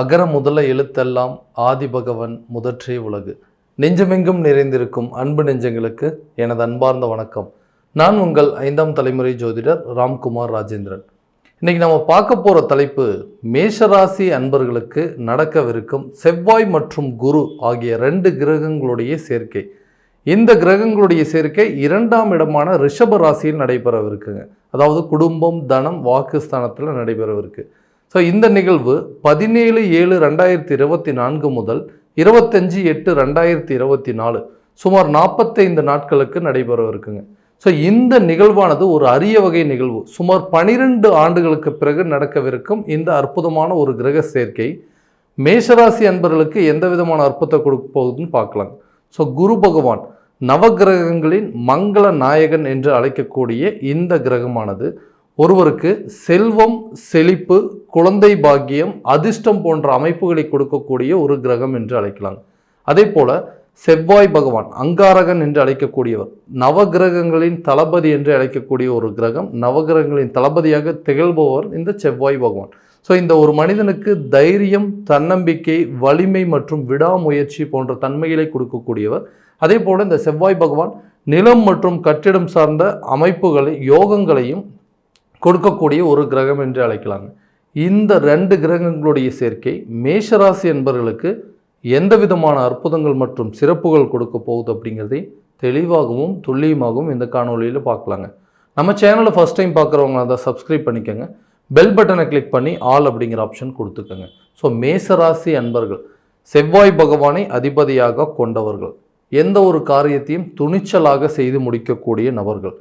அகர முதல எழுத்தெல்லாம் ஆதிபகவன் முதற்றே உலகு. நெஞ்சமெங்கும் நிறைந்திருக்கும் அன்பு நெஞ்சங்களுக்கு எனது அன்பார்ந்த வணக்கம். நான் உங்கள் ஐந்தாம் தலைமுறை ஜோதிடர் ராம்குமார் ராஜேந்திரன். இன்னைக்கு நம்ம பார்க்க போகிற தலைப்பு மேஷராசி அன்பர்களுக்கு நடக்கவிருக்கும் செவ்வாய் மற்றும் குரு ஆகிய ரெண்டு கிரகங்களுடைய சேர்க்கை. இந்த கிரகங்களுடைய சேர்க்கை இரண்டாம் இடமான ரிஷப ராசியில் நடைபெறவிருக்குங்க. அதாவது குடும்பம் தனம் வாக்குஸ்தானத்தில் நடைபெறவிருக்கு. ஸோ இந்த நிகழ்வு பதினேழு ஏழு ரெண்டாயிரத்தி இருபத்தி நான்கு முதல் இருபத்தஞ்சி எட்டு ரெண்டாயிரத்தி இருபத்தி நாலு சுமார் நாற்பத்தைந்து நாட்களுக்கு நடைபெற இருக்குங்க. ஸோ இந்த நிகழ்வானது ஒரு அரிய வகை நிகழ்வு. சுமார் பனிரெண்டு ஆண்டுகளுக்கு பிறகு நடக்கவிருக்கும் இந்த அற்புதமான ஒரு கிரக சேர்க்கை. மேஷராசி அன்பர்களுக்கு எந்த விதமான அற்புதத்தை கொடுக்க போகுதுன்னு பார்க்கலாம். ஸோ குரு பகவான் நவகிரகங்களின் மங்கள நாயகன் என்று அழைக்கக்கூடிய இந்த கிரகமானது ஒருவருக்கு செல்வம் செழிப்பு குழந்தை பாக்கியம் அதிர்ஷ்டம் போன்ற அமைப்புகளை கொடுக்கக்கூடிய ஒரு கிரகம் என்று அழைக்கலாம். அதே போல செவ்வாய் பகவான் அங்காரகன் என்று அழைக்கக்கூடியவர் நவகிரகங்களின் தளபதி என்று அழைக்கக்கூடிய ஒரு கிரகம் நவகிரகங்களின் தளபதியாக திகழ்பவர் இந்த செவ்வாய் பகவான். ஸோ இந்த ஒரு மனிதனுக்கு தைரியம் தன்னம்பிக்கை வலிமை மற்றும் விடாமுயற்சி போன்ற தன்மைகளை கொடுக்கக்கூடியவர். அதே போல இந்த செவ்வாய் பகவான் நிலம் மற்றும் கட்டிடம் சார்ந்த அமைப்புகளை யோகங்களையும் கொடுக்கக்கூடிய ஒரு கிரகம் என்று அழைக்கலாங்க. இந்த ரெண்டு கிரகங்களுடைய சேர்க்கை மேஷராசி என்பவர்களுக்கு எந்த விதமான அற்புதங்கள் மற்றும் சிறப்புகள் கொடுக்க போகுது அப்படிங்கிறதை தெளிவாகவும் துல்லியமாகவும் இந்த காணொலியில் பார்க்கலாங்க. நம்ம சேனலை ஃபஸ்ட் டைம் பார்க்குறவங்க அதை சப்ஸ்கிரைப் பண்ணிக்கோங்க. பெல் பட்டனை கிளிக் பண்ணி ஆல் அப்படிங்கிற ஆப்ஷன் கொடுத்துக்கோங்க. ஸோ மேசராசி அன்பர்கள் செவ்வாய் பகவானை அதிபதியாக கொண்டவர்கள் எந்த ஒரு காரியத்தையும் துணிச்சலாக செய்து முடிக்கக்கூடிய நபர்கள்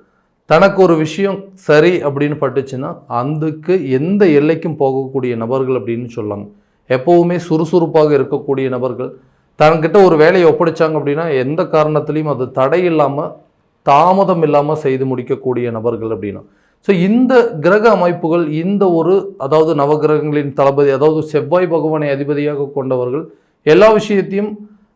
தனக்கு ஒரு விஷயம் சரி அப்படின்னு பட்டுச்சுன்னா அதுக்கு எந்த எல்லைக்கும் போகக்கூடிய நபர்கள் அப்படின்னு சொல்லலாம் எப்போவுமே சுறுசுறுப்பாக இருக்கக்கூடிய நபர்கள். தன்கிட்ட ஒரு வேலையை ஒப்படைச்சாங்க அப்படின்னா எந்த காரணத்துலேயும் அது தடை இல்லாமல் தாமதம் இல்லாமல் செய்து முடிக்கக்கூடிய நபர்கள் அப்படின்னா. ஸோ இந்த கிரக அமைப்புகள் இந்த ஒரு அதாவது நவகிரகங்களின் தளபதி அதாவது செவ்வாய் பகவானை அதிபதியாக கொண்டவர்கள் எல்லா விஷயத்தையும்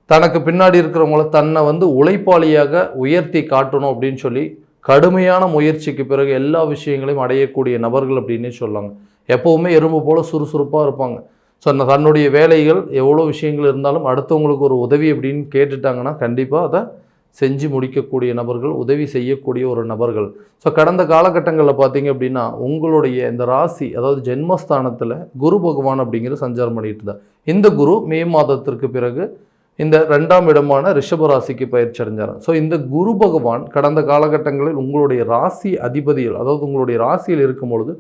தனக்கு பின்னாடி இருக்கிறவங்கள தன்னை வந்து உழைப்பாளியாக உயர்த்தி காட்டணும் அப்படின்னு சொல்லி கடுமையான முயற்சிக்கு பிறகு எல்லா விஷயங்களையும் அடையக்கூடிய நபர்கள் அப்படின்னே சொல்லாங்க. எப்போவுமே எறும்பு போல் சுறுசுறுப்பாக இருப்பாங்க. ஸோ தன்னுடைய வேலைகள் எவ்வளோ விஷயங்கள் இருந்தாலும் அடுத்தவங்களுக்கு ஒரு உதவி அப்படின்னு கேட்டுட்டாங்கன்னா கண்டிப்பாக அதை செஞ்சு முடிக்கக்கூடிய நபர்கள் உதவி செய்யக்கூடிய ஒரு நபர்கள். ஸோ கடந்த காலகட்டங்களில் பார்த்தீங்க அப்படின்னா உங்களுடைய இந்த ராசி அதாவது ஜென்மஸ்தானத்தில் குரு பகவான் அப்படிங்கிற சஞ்சாரம் பண்ணிட்டு இருந்தார். இந்த குரு மே மாதத்திற்கு பிறகு இந்த ரெண்டாம் இடமான ரிஷப ராசிக்கு பயிற்சி அடைஞ்சார் ஸோ இந்த குரு பகவான் கடந்த காலகட்டங்களில் உங்களுடைய ராசி அதிபதியில் அதாவது உங்களுடைய ராசியில் இருக்கும் பொழுது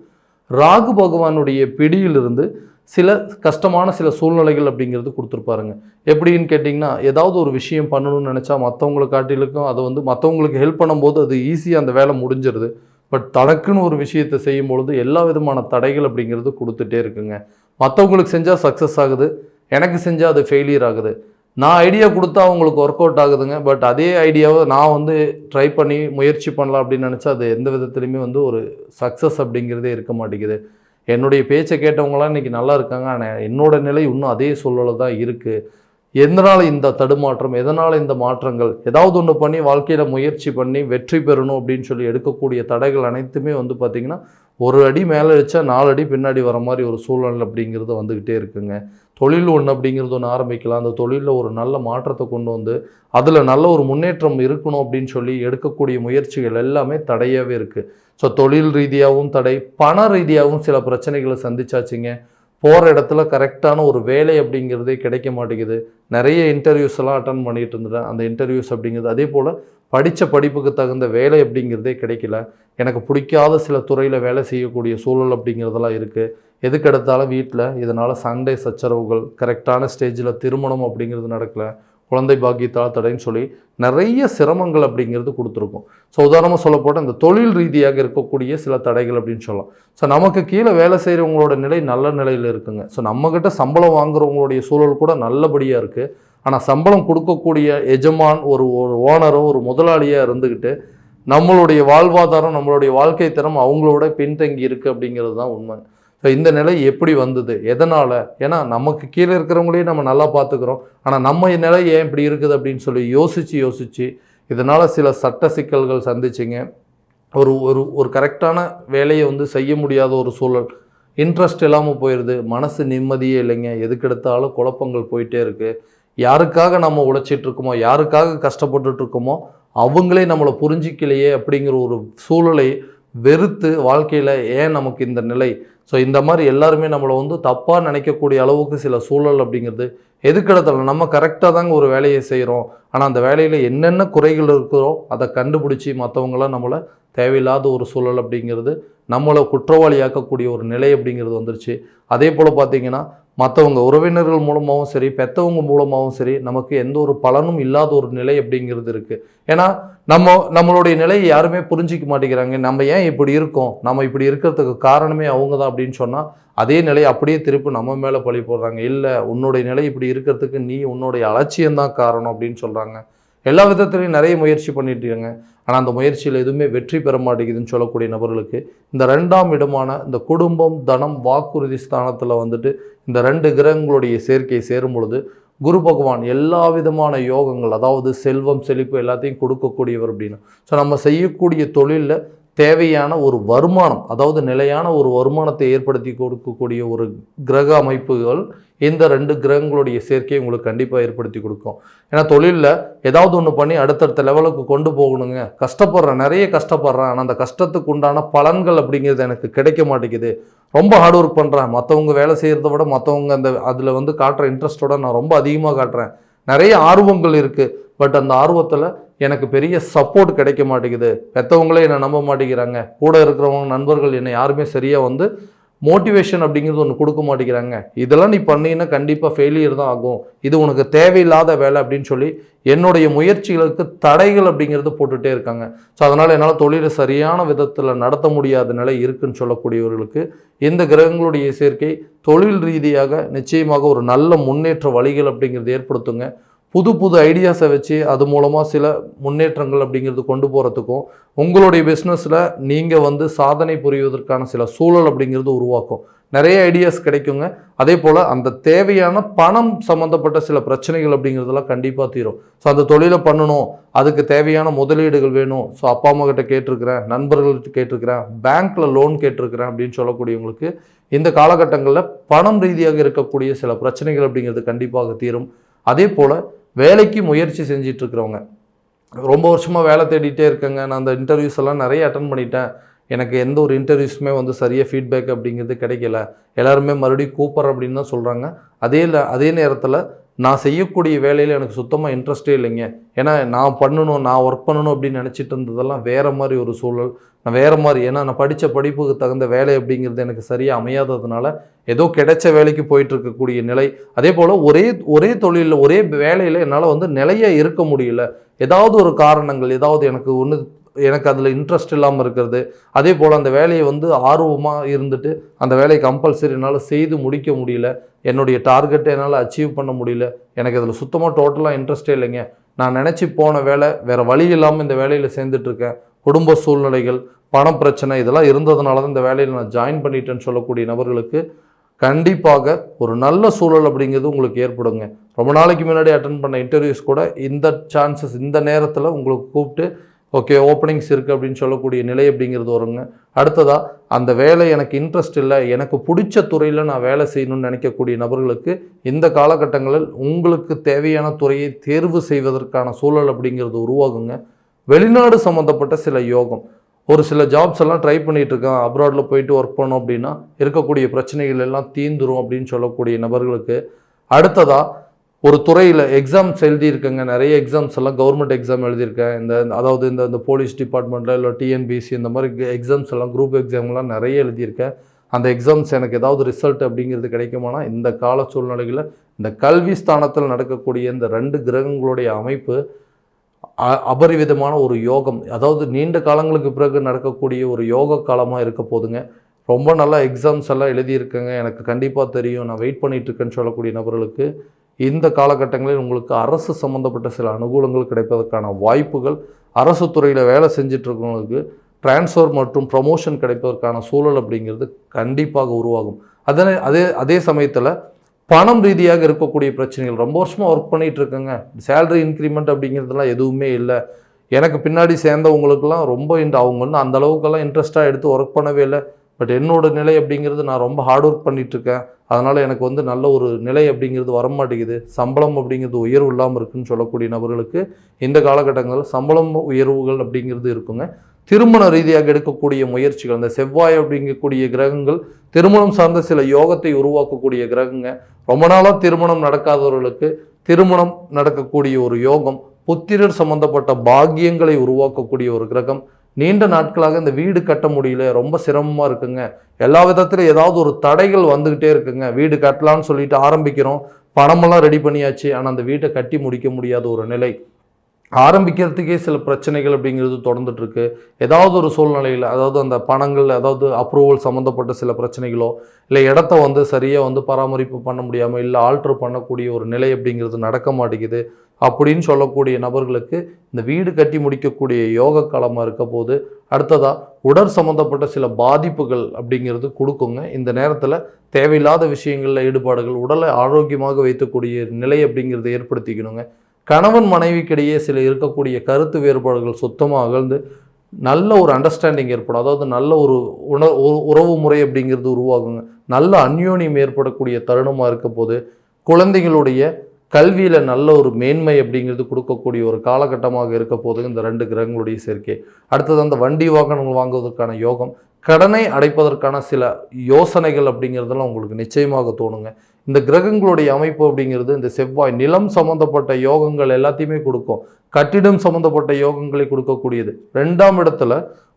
ராகு பகவானுடைய பிடியிலிருந்து சில கஷ்டமான சில சூழ்நிலைகள் அப்படிங்கிறது கொடுத்துருப்பாருங்க. எப்படின்னு கேட்டிங்கன்னா ஏதாவது ஒரு விஷயம் பண்ணணும்னு நினச்சா மற்றவங்களை காட்டிலுக்கும் அதை வந்து மற்றவங்களுக்கு ஹெல்ப் பண்ணும்போது அது ஈஸியாக அந்த வேலை முடிஞ்சிருது. பட் தனக்குன்னு ஒரு விஷயத்தை செய்யும் பொழுது எல்லா விதமான தடைகள் அப்படிங்கிறது கொடுத்துட்டே இருக்குங்க. மற்றவங்களுக்கு செஞ்சால் சக்ஸஸ் ஆகுது. எனக்கு செஞ்சால் அது ஃபெயிலியர் ஆகுது. நான் ஐடியா கொடுத்தா அவங்களுக்கு ஒர்க் அவுட் ஆகுதுங்க. பட் அதே ஐடியாவை நான் வந்து ட்ரை பண்ணி முயற்சி பண்ணலாம் அப்படின்னு நினச்சா அது எந்த விதத்துலையுமே வந்து ஒரு சக்ஸஸ் அப்படிங்கிறதே இருக்க மாட்டேங்குது. என்னுடைய பேச்சை கேட்டவங்களாம் இன்றைக்கி நல்லா இருக்காங்க. ஆனால் என்னோட நிலை இன்னும் அதே சூழலில் தான் இருக்குது எதனால் இந்த தடுமாற்றம்? எதனால் இந்த மாற்றங்கள்? ஏதாவது ஒன்று பண்ணி வாழ்க்கையில் முயற்சி பண்ணி வெற்றி பெறணும் அப்படின்னு சொல்லி எடுக்கக்கூடிய தடைகள் அனைத்துமே வந்து பார்த்திங்கன்னா ஒரு அடி மேலே வச்சா நாலு அடி பின்னாடி வர மாதிரி ஒரு சூழ்நிலை அப்படிங்கிறது வந்துக்கிட்டே இருக்குங்க. தொழில் ஒன்று அப்படிங்கிறது ஒன்று ஆரம்பிக்கலாம். அந்த தொழிலில் ஒரு நல்ல மாற்றத்தை கொண்டு வந்து அதில் நல்ல ஒரு முன்னேற்றம் இருக்கணும் அப்படின்னு சொல்லி எடுக்கக்கூடிய முயற்சிகள் எல்லாமே தடையாகவே இருக்குது ஸோ தொழில் ரீதியாகவும் தடை. பண ரீதியாகவும் சில பிரச்சனைகளை சந்திச்சாச்சுங்க. போகிற இடத்துல கரெக்டான ஒரு வேலை அப்படிங்கிறதே கிடைக்க மாட்டேங்குது. நிறைய இன்டர்வியூஸ் எல்லாம் அட்டன் பண்ணிட்டு இருந்தேன் அந்த இன்டர்வியூஸ் அப்படிங்கிறது அதே போல் படித்த படிப்புக்கு தகுந்த வேலை அப்படிங்கிறதே கிடைக்கல. எனக்கு பிடிக்காத சில துறையில் வேலை செய்யக்கூடிய சூழல் அப்படிங்கிறதெல்லாம் இருக்குது எதுக்கெடுத்தாலும் வீட்டில் இதனால் சண்டை சச்சரவுகள் கரெக்டான ஸ்டேஜில் திருமணம் அப்படிங்கிறது நடக்கலை குழந்தை பாக்கியத்தால் தடைன்னு சொல்லி நிறைய சிரமங்கள் அப்படிங்கிறது கொடுத்துருக்கும். ஸோ உதாரணமாக சொல்லப்போட்டால் இந்த தொழில் ரீதியாக இருக்கக்கூடிய சில தடைகள் அப்படின்னு சொல்லலாம். ஸோ நமக்கு கீழே வேலை செய்கிறவங்களோட நிலை நல்ல நிலையில் இருக்குங்க. ஸோ நம்மக்கிட்ட சம்பளம் வாங்குறவங்களுடைய சூழல் கூட நல்லபடியாக இருக்குது ஆனால் சம்பளம் கொடுக்கக்கூடிய எஜமான் ஒரு ஒரு ஓனரோ ஒரு முதலாளியாக இருந்துக்கிட்டு நம்மளுடைய வாழ்வாதாரம் நம்மளுடைய வாழ்க்கை தரம் அவங்களோட பின்தங்கி இருக்குது அப்படிங்கிறது தான் உண்மை. ஸோ இந்த நிலை எப்படி வந்தது? எதனால்? ஏன்னா நமக்கு கீழே இருக்கிறவங்களையும் நம்ம நல்லா பார்த்துக்கிறோம். ஆனால் நம்ம நிலை ஏன் இப்படி இருக்குது அப்படின்னு சொல்லி யோசித்து யோசித்து இதனால் சில சட்ட சிக்கல்கள் சந்திச்சிங்க. ஒரு ஒரு ஒரு கரெக்டான வேலையை வந்து செய்ய முடியாத ஒரு சூழல். இன்ட்ரெஸ்ட் இல்லாமல் போயிடுது மனசு நிம்மதியே இல்லைங்க. எதுக்கெடுத்தாலும் குழப்பங்கள் போயிட்டே இருக்குது யாருக்காக நம்ம உழைச்சிட்டு இருக்கோமோ யாருக்காக கஷ்டப்பட்டுட்ருக்கோமோ அவங்களே நம்மளை புரிஞ்சிக்கலையே அப்படிங்கிற ஒரு சூழலை வெறுத்து வாழ்க்கையில் ஏன் நமக்கு இந்த நிலை ஸோ இந்த மாதிரி எல்லாருமே நம்மளை வந்து தப்பாக நினைக்கக்கூடிய அளவுக்கு சில சூழல் அப்படிங்கிறது எதுக்கிடத்துல நம்ம கரெக்டாக தாங்க ஒரு வேலையை செய்கிறோம் ஆனால் அந்த வேலையில் என்னென்ன குறைகள் இருக்கிறோ அதை கண்டுபிடிச்சி மற்றவங்களாம் நம்மளை தேவையில்லாத ஒரு சூழல் அப்படிங்கிறது நம்மளை குற்றவாளியாக்கக்கூடிய ஒரு நிலை அப்படிங்கிறது வந்துருச்சு. அதே போல் பார்த்தீங்கன்னா மற்றவங்க உறவினர்கள் மூலமாகவும் சரி பெற்றவங்க மூலமாகவும் சரி நமக்கு எந்த ஒரு பலனும் இல்லாத ஒரு நிலை அப்படிங்கிறது இருக்குது ஏன்னா நம்ம நம்மளுடைய நிலையை யாருமே புரிஞ்சிக்க மாட்டேங்கிறாங்க. நம்ம ஏன் இப்படி இருக்கோம்? நம்ம இப்படி இருக்கிறதுக்கு காரணமே அவங்க தான் அப்படின்னு சொன்னால் அதே நிலையை அப்படியே திருப்பி நம்ம மேலே பழி போடுறாங்க. இல்லை உன்னுடைய நிலை இப்படி இருக்கிறதுக்கு நீ உன்னுடைய அலட்சியம்தான் காரணம் அப்படின்னு சொல்கிறாங்க எல்லா விதத்துலையும் நிறைய முயற்சி பண்ணிட்டு ஆனால் அந்த முயற்சியில் எதுவுமே வெற்றி பெற மாட்டேங்குதுன்னு சொல்லக்கூடிய நபர்களுக்கு இந்த ரெண்டாம் இடமான இந்த குடும்பம் தனம் வாக்குறுதி ஸ்தானத்தில் வந்துட்டு இந்த ரெண்டு கிரகங்களுடைய சேர்க்கை சேரும் பொழுது குரு பகவான் எல்லா விதமான யோகங்கள் அதாவது செல்வம் செழிப்பு எல்லாத்தையும் கொடுக்கக்கூடியவர் அப்படின்னு. ஸோ நம்ம செய்யக்கூடிய தொழிலில் தேவையான ஒரு வருமானம் அதாவது நிலையான ஒரு வருமானத்தை ஏற்படுத்தி கொடுக்கக்கூடிய ஒரு கிரக அமைப்புகள் இந்த ரெண்டு கிரகங்களுடைய சேர்க்கையை உங்களுக்கு கண்டிப்பாக ஏற்படுத்தி கொடுக்கும். ஏன்னா தொழிலில் ஏதாவது ஒன்று பண்ணி அடுத்தடுத்த லெவலுக்கு கொண்டு போகணுங்க. கஷ்டப்படுறேன் நிறைய கஷ்டப்படுறேன். ஆனால் அந்த கஷ்டத்துக்கு உண்டான பலன்கள் அப்படிங்கிறது எனக்கு கிடைக்க மாட்டேங்குது. ரொம்ப ஹார்ட் ஒர்க் பண்ணுறேன் மற்றவங்க வேலை செய்கிறத விட மற்றவங்க அந்த அதில் வந்து காட்டுற இன்ட்ரெஸ்ட்டோட நான் ரொம்ப அதிகமாக காட்டுறேன். நிறைய ஆர்வங்கள் இருக்குது பட் அந்த ஆர்வத்தில் எனக்கு பெரிய சப்போர்ட் கிடைக்க மாட்டேங்குது. பெற்றவங்களே என்னை நம்ப மாட்டேங்கிறாங்க. கூட இருக்கிறவங்க நண்பர்கள் என்னை யாருமே சரியாக வந்து மோட்டிவேஷன் அப்படிங்கிறது ஒன்று கொடுக்க மாட்டேங்கிறாங்க. இதெல்லாம் நீ பண்ணினா கண்டிப்பாக ஃபெயிலியர் தான் ஆகும். இது உனக்கு தேவையில்லாத வேலை அப்படின்னு சொல்லி என்னுடைய முயற்சிகளுக்கு தடைகள் அப்படிங்கிறது போட்டுகிட்டே இருக்காங்க. ஸோ அதனால் என்னால் தொழிலை சரியான விதத்தில் நடத்த முடியாத நிலை இருக்குன்னு சொல்லக்கூடியவர்களுக்கு இந்த கிரகங்களுடைய சேர்க்கை தொழில் ரீதியாக நிச்சயமாக ஒரு நல்ல முன்னேற்ற வழிகள் அப்படிங்கிறது ஏற்படுத்துங்க. புது புது ஐடியாஸை வச்சு அது மூலமாக சில முன்னேற்றங்கள் அப்படிங்கிறது கொண்டு போகிறதுக்கும் உங்களுடைய பிஸ்னஸில் நீங்கள் வந்து சாதனை புரிவதற்கான சில சூழல் அப்படிங்கிறது உருவாக்கும். நிறைய ஐடியாஸ் கிடைக்குங்க. அதே போல் அந்த தேவையான பணம் சம்மந்தப்பட்ட சில பிரச்சனைகள் அப்படிங்கிறதெல்லாம் கண்டிப்பாக தீரும். ஸோ அந்த தொழிலை பண்ணணும். அதுக்கு தேவையான முதலீடுகள் வேணும். ஸோ அப்பா அம்மா கிட்ட கேட்டிருக்கிறேன் நண்பர்கள்கிட்ட கேட்டிருக்கிறேன் பேங்க்கில் லோன் கேட்டிருக்கிறேன் அப்படின்னு சொல்லக்கூடியவங்களுக்கு இந்த காலகட்டங்களில் பணம் ரீதியாக இருக்கக்கூடிய சில பிரச்சனைகள் அப்படிங்கிறது கண்டிப்பாக தீரும். அதே போல் வேலைக்கு முயற்சி செஞ்சிட்ருக்கிறவங்க. ரொம்ப வருஷமாக வேலை தேடிட்டே இருக்கேங்க. நான் அந்த இன்டர்வியூஸ் எல்லாம் நிறைய அட்டன் பண்ணிட்டேன். எனக்கு எந்த ஒரு இன்டர்வியூஸுமே வந்து சரியாக ஃபீட்பேக் அப்படிங்கிறது கிடைக்கல. எல்லாருமே மறுபடியும் கூப்பிட்றேன் அப்படின்னு தான் சொல்கிறாங்க அதே அதே நேரத்தில் நான் செய்யக்கூடிய வேலையில் எனக்கு சுத்தமாக இன்ட்ரெஸ்டே இல்லைங்க. ஏன்னா நான் பண்ணணும் நான் ஒர்க் பண்ணணும் அப்படின்னு நினச்சிட்டு இருந்ததெல்லாம் வேறு மாதிரி ஒரு சூழல். நான் வேறு மாதிரி ஏன்னா நான் படித்த படிப்புக்கு தகுந்த வேலை அப்படிங்கிறது எனக்கு சரியாக அமையாததுனால ஏதோ கிடைச்ச வேலைக்கு போயிட்டு இருக்கக்கூடிய நிலை. அதே போல் ஒரே ஒரே தொழிலில் ஒரே வேலையில் என்னால் வந்து நிலையாக இருக்க முடியல. ஏதாவது ஒரு காரணங்கள் ஏதாவது எனக்கு ஒன்று எனக்கு அதில் இன்ட்ரெஸ்ட் இல்லாமல் இருக்கிறது. அதே போல் அந்த வேலையை வந்து ஆர்வமாக இருந்துட்டு அந்த வேலையை கம்பல்சரி என்னால் செய்து முடிக்க முடியல. என்னுடைய டார்கெட்டை என்னால் அச்சீவ் பண்ண முடியல. எனக்கு அதில் சுத்தமாக டோட்டலாக இன்ட்ரெஸ்டே இல்லைங்க. நான் நினச்சி போன வேலை வேறு வழி இல்லாமல் இந்த வேலையில் சேர்ந்துட்ருக்கேன் குடும்ப சூழ்நிலைகள் பணம் பிரச்சனை இதெல்லாம் இருந்ததுனால தான் இந்த வேலையில் நான் ஜாயின் பண்ணிட்டேன்னு சொல்லக்கூடிய நபர்களுக்கு கண்டிப்பாக ஒரு நல்ல சூழல் அப்படிங்கிறது உங்களுக்கு ஏற்படுங்க. ரொம்ப நாளைக்கு முன்னாடி அட்டன் பண்ண இன்டர்வியூஸ் கூட இந்த சான்சஸ் இந்த நேரத்தில் உங்களுக்கு கூப்பிட்டு ஓகே ஓப்பனிங்ஸ் இருக்குது அப்படின்னு சொல்லக்கூடிய நிலை அப்படிங்கிறது வருங்க. அடுத்ததாக அந்த வேலை எனக்கு இன்ட்ரெஸ்ட் இல்லை எனக்கு பிடிச்ச துறையில் நான் வேலை செய்யணும்னு நினைக்கக்கூடிய நபர்களுக்கு இந்த காலகட்டங்களில் உங்களுக்கு தேவையான துறையை தேர்வு செய்வதற்கான சூழல் அப்படிங்கிறது உருவாகுங்க. வெளிநாடு சம்மந்தப்பட்ட சில யோகம். ஒரு சில ஜாப்ஸ் எல்லாம் ட்ரை பண்ணிகிட்டு இருக்கேன் அப்ராடில் போயிட்டு ஒர்க் பண்ணோம் அப்படின்னா இருக்கக்கூடிய பிரச்சனைகள் எல்லாம் தீந்துரும் அப்படின்னு சொல்லக்கூடிய நபர்களுக்கு. அடுத்ததாக ஒரு துறையில் எக்ஸாம்ஸ் எழுதியிருக்கேங்க. நிறைய எக்ஸாம்ஸ் எல்லாம் கவர்மெண்ட் எக்ஸாம் எழுதியிருக்கேன். இந்த அதாவது இந்த இந்த போலீஸ் டிபார்ட்மெண்ட்டில் இல்லை டிஎன்பிசி இந்த மாதிரி எக்ஸாம்ஸ் எல்லாம் குரூப் எக்ஸாம்லாம் நிறைய எழுதியிருக்கேன். அந்த எக்ஸாம்ஸ் எனக்கு ஏதாவது ரிசல்ட் அப்படிங்கிறது கிடைக்குமானா இந்த கால சூழ்நிலைகளில் இந்த கல்வி ஸ்தானத்தில் நடக்கக்கூடிய இந்த ரெண்டு கிரகங்களுடைய அமைப்பு அ- அபரிவிதமான ஒரு யோகம். அதாவது நீண்ட காலங்களுக்கு பிறகு நடக்கக்கூடிய ஒரு யோக காலமாக இருக்க போதுங்க. ரொம்ப நல்லா எக்ஸாம்ஸ் எல்லாம் எழுதியிருக்கேங்க. எனக்கு கண்டிப்பாக தெரியும். நான் வெயிட் பண்ணிகிட்ருக்கேன்னு சொல்லக்கூடிய நபர்களுக்கு. இந்த காலகட்டங்களில் உங்களுக்கு அரசு சம்மந்தப்பட்ட சில அனுகூலங்கள் கிடைப்பதற்கான வாய்ப்புகள் அரசு துறையில் வேலை செஞ்சிட்ருக்கவங்களுக்கு டிரான்ஸ்ஃபர் மற்றும் ப்ரமோஷன் கிடைப்பதற்கான சூழல் அப்படிங்கிறது கண்டிப்பாக உருவாகும். அதனை அதே அதே சமயத்தில் பணம் ரீதியாக இருக்கக்கூடிய பிரச்சனைகள் ரொம்ப வருஷமாக ஒர்க் பண்ணிகிட்டு இருக்கேங்க சேலரி இன்க்ரிமெண்ட் அப்படிங்கிறதுலாம் எதுவுமே இல்லை. எனக்கு பின்னாடி சேர்ந்தவங்களுக்குலாம் ரொம்ப இந்த அவங்க வந்து அந்த அளவுக்கெல்லாம் இன்ட்ரெஸ்ட்டாக எடுத்து ஒர்க் பண்ணவே இல்லை. பட் என்னோடய நிலை அப்படிங்கிறது நான் ரொம்ப ஹார்ட் ஒர்க் பண்ணிகிட்ருக்கேன் இருக்கேன் அதனால் எனக்கு வந்து நல்ல ஒரு நிலை அப்படிங்கிறது வர மாட்டேங்குது சம்பளம் அப்படிங்கிறது உயர்வு இல்லாமல் இருக்குன்னு சொல்லக்கூடிய நபர்களுக்கு இந்த காலகட்டங்களில் சம்பளம் உயர்வுகள் அப்படிங்கிறது இருக்குங்க. திருமண ரீதியாக எடுக்கக்கூடிய முயற்சிகள் இந்த செவ்வாய் அப்படிங்கக்கூடிய கிரகங்கள் திருமணம் சார்ந்த சில யோகத்தை உருவாக்கக்கூடிய கிரகங்க. ரொம்ப நாளாக திருமணம் நடக்காதவர்களுக்கு திருமணம் நடக்கக்கூடிய ஒரு யோகம் புத்திரர் சம்பந்தப்பட்ட பாக்கியங்களை உருவாக்கக்கூடிய ஒரு கிரகம் நீண்ட நாட்களாக இந்த வீடு கட்ட முடியல ரொம்ப சிரமமாக இருக்குங்க. எல்லா விதத்திலும் ஏதாவது ஒரு தடைகள் வந்துக்கிட்டே இருக்குங்க. வீடு கட்டலான்னு சொல்லிட்டு ஆரம்பிக்கிறோம். பணமெல்லாம் ரெடி பண்ணியாச்சு. ஆனால் அந்த வீட்டை கட்டி முடிக்க முடியாத ஒரு நிலை. ஆரம்பிக்கிறதுக்கே சில பிரச்சனைகள் அப்படிங்கிறது தொடர்ந்துட்டுருக்கு. ஏதாவது ஒரு சூழ்நிலையில் அதாவது அந்த பணங்கள் அதாவது அப்ரூவல் சம்மந்தப்பட்ட சில பிரச்சனைகளோ இல்லை இடத்த வந்து சரியாக வந்து பராமரிப்பு பண்ண முடியாமல் இல்லை ஆல்ட்ரு பண்ணக்கூடிய ஒரு நிலை அப்படிங்கிறது நடக்க மாட்டேங்குது. அப்படின்னு சொல்லக்கூடிய நபர்களுக்கு இந்த வீடு கட்டி முடிக்கக்கூடிய யோக காலமாக இருக்க போது அடுத்ததாக உடல் சம்மந்தப்பட்ட சில பாதிப்புகள் அப்படிங்கிறது கொடுக்குங்க. இந்த நேரத்தில் தேவையில்லாத விஷயங்களில் ஈடுபாடுகள் உடலை ஆரோக்கியமாக வைக்கக்கூடிய நிலை அப்படிங்கிறத ஏற்படுத்திக்கணுங்க. கணவன் மனைவிக்கிடையே சில இருக்கக்கூடிய கருத்து வேறுபாடுகள் சுத்தமாக அகழ்ந்து நல்ல ஒரு அண்டர்ஸ்டாண்டிங் ஏற்படும். அதாவது நல்ல ஒரு உண உ- உறவு முறை அப்படிங்கிறது உருவாகுங்க. நல்ல அந்யோன்யம் ஏற்படக்கூடிய தருணமாக இருக்க போது குழந்தைகளுடைய கல்வியில் நல்ல ஒரு மேன்மை அப்படிங்கிறது கொடுக்கக்கூடிய ஒரு காலகட்டமாக இருக்க போது இந்த ரெண்டு கிரகங்களுடைய சேர்க்கை. அடுத்தது அந்த வண்டி வாகனங்கள் வாங்குவதற்கான யோகம் கடனை அடைப்பதற்கான சில யோசனைகள் அப்படிங்கிறதெல்லாம் உங்களுக்கு நிச்சயமாக தோணுங்க. இந்த கிரகங்களுடைய அமைப்பு அப்படிங்கிறது இந்த செவ்வாய் நிலம் சம்மந்தப்பட்ட யோகங்கள் எல்லாத்தையுமே கொடுக்கும். கட்டிடம் சம்மந்தப்பட்ட யோகங்களை கொடுக்கக்கூடியது. ரெண்டாம் இடத்துல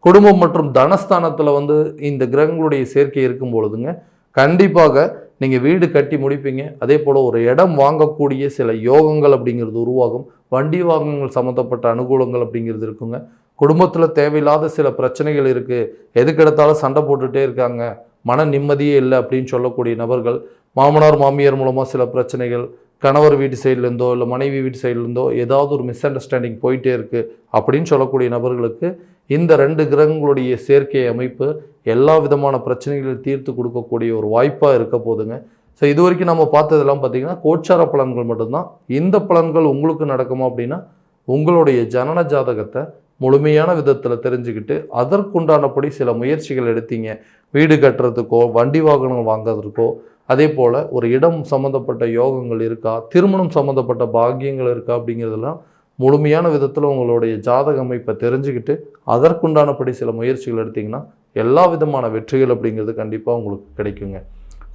குடும்பம் மற்றும் தனஸ்தானத்தில் வந்து இந்த கிரகங்களுடைய சேர்க்கை இருக்கும் பொழுதுங்க கண்டிப்பாக நீங்கள் வீடு கட்டி முடிப்பீங்க. அதே போல் ஒரு இடம் வாங்கக்கூடிய சில யோகங்கள் அப்படிங்கிறது உருவாகும். வண்டி வாகனங்கள் சம்மந்தப்பட்ட அனுகூலங்கள் அப்படிங்கிறது இருக்குங்க. குடும்பத்தில் தேவையில்லாத சில பிரச்சனைகள் இருக்குது எதுக்கெடுத்தாலும் சண்டை போட்டுகிட்டே இருக்காங்க. மன நிம்மதியே இல்லை அப்படின்னு சொல்லக்கூடிய நபர்கள் மாமனார் மாமியார் மூலமாக சில பிரச்சனைகள் கணவர் வீட்டு சைட்லேருந்தோ இல்லை மனைவி வீட்டு சைட்லேருந்தோ ஏதாவது ஒரு மிஸ் அண்டர்ஸ்டாண்டிங் போயிட்டே இருக்குது அப்படின்னு சொல்லக்கூடிய நபர்களுக்கு இந்த ரெண்டு கிரகங்களுடைய சேர்க்கை அமைப்பு எல்லா விதமான பிரச்சனைகளையும் தீர்த்து கொடுக்கக்கூடிய ஒரு வாய்ப்பாக இருக்க போதுங்க. ஸோ இது வரைக்கும் நம்ம பார்த்ததெல்லாம் பார்த்தீங்கன்னா கோச்சார பலன்கள் மட்டும்தான். இந்த பலன்கள் உங்களுக்கு நடக்குமா அப்படின்னா உங்களுடைய ஜனன ஜாதகத்தை முழுமையான விதத்தில் தெரிஞ்சுக்கிட்டு அதற்குண்டானபடி சில முயற்சிகள் எடுத்தீங்க. வீடு கட்டுறதுக்கோ வண்டி வாகனம் வாங்குறதுக்கோ அதே போல் ஒரு இடம் சம்மந்தப்பட்ட யோகங்கள் இருக்கா திருமணம் சம்மந்தப்பட்ட பாக்கியங்கள் இருக்கா அப்படிங்கிறதெல்லாம் முழுமையான விதத்தில் உங்களுடைய ஜாதக அமைப்பை தெரிஞ்சுக்கிட்டு அதற்குண்டானபடி சில முயற்சிகள் எடுத்திங்கன்னா எல்லா விதமான வெற்றிகள் அப்படிங்கிறது கண்டிப்பாக உங்களுக்கு கிடைக்குங்க.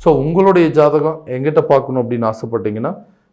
ஸோ உங்களுடைய ஜாதகம் எங்கிட்ட பார்க்கணும் அப்படின்னு ஆசைப்பட்டீங்கன்னா